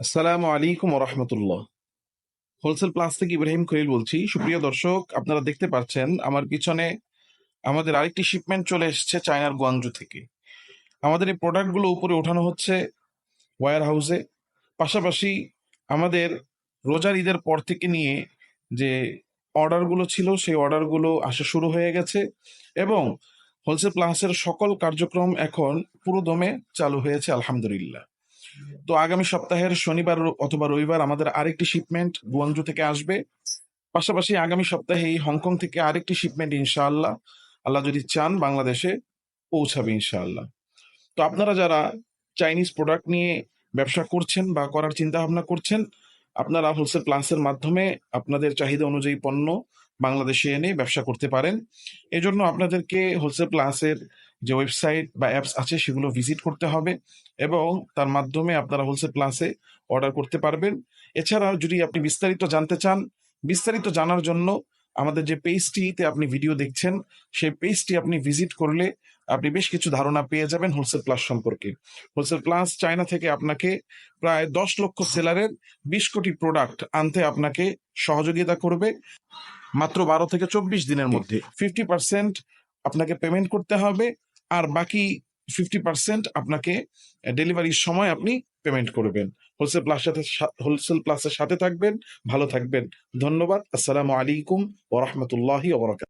আসসালামু আলাইকুম রহমতুল্লাহ wholesale plus থেকে ইব্রাহিম খলিল বলছি। সুপ্রিয় দর্শক, আপনারা দেখতে পাচ্ছেন, আমার পিছনে আমাদের আরেকটি শিপমেন্ট চলে এসেছে চায়নার গুয়াংজু থেকে। আমাদের এই প্রোডাক্টগুলো উপরে ওঠানো হচ্ছে ওয়ার হাউসে পাশাপাশি আমাদের রোজার ঈদের পর থেকে নিয়ে যে অর্ডারগুলো ছিল, সেই অর্ডারগুলো আসা শুরু হয়ে গেছে এবং হোলসেল প্লাসের সকল কার্যক্রম এখন পুরোদমে চালু হয়েছে, আলহামদুলিল্লাহ। তো আগামী সপ্তাহের শনিবার অথবা রবিবার আমাদের আরেকটি শিপমেন্ট গুয়াংজু থেকে আসবে। পাশাপাশি আগামী সপ্তাহে এই হংকং থেকে আরেকটি শিপমেন্ট ইনশাআল্লাহ, আল্লাহ যদি চান বাংলাদেশে পৌঁছাবে ইনশাআল্লাহ। তো আপনারা যারা চাইনিজ প্রোডাক্ট নিয়ে ব্যবসা করছেন বা করার চিন্তা ভাবনা করছেন, আপনারা হোলসেল প্লাসের মাধ্যমে আপনাদের চাহিদা অনুযায়ী পণ্য বাংলাদেশে এনে ব্যবসা করতে পারেন। এজন্য আপনাদেরকে হোলসেল প্লাসের যে ওয়েবসাইট বা অ্যাপস আছে, সেগুলো ভিজিট করতে হবে এবং তার মাধ্যমে আপনারা হোলসেল প্লাসে অর্ডার করতে পারবেন। এছাড়াও যদি আপনি বিস্তারিত জানতে চান, বিস্তারিত জানার জন্য আমাদের যে পেজটিতে আপনি ভিডিও দেখছেন, সেই পেজটি আপনি ভিজিট করলে আপনি বেশ কিছু ধারণা পেয়ে যাবেন হোলসেল প্লাস সম্পর্কে। হোলসেল প্লাস চায়না থেকে আপনাকে প্রায় দশ লক্ষ সেলারের বিশ কোটি প্রোডাক্ট আনতে আপনাকে সহযোগিতা করবে মাত্র বারো থেকে চব্বিশ দিনের মধ্যে। ফিফটি পার্সেন্ট আপনাকে পেমেন্ট করতে হবে। আর বাকি ফিফটি পার্সেন্ট আপনাকে ডেলিভারির সময় আপনি পেমেন্ট করবেন। হোলসেল প্লাস সাথে হোলসেল প্লাসের সাথে থাকবেন, ভালো থাকবেন। ধন্যবাদ। আসসালামু আলাইকুম ওরহমতুল্লাহি ওবরাকাত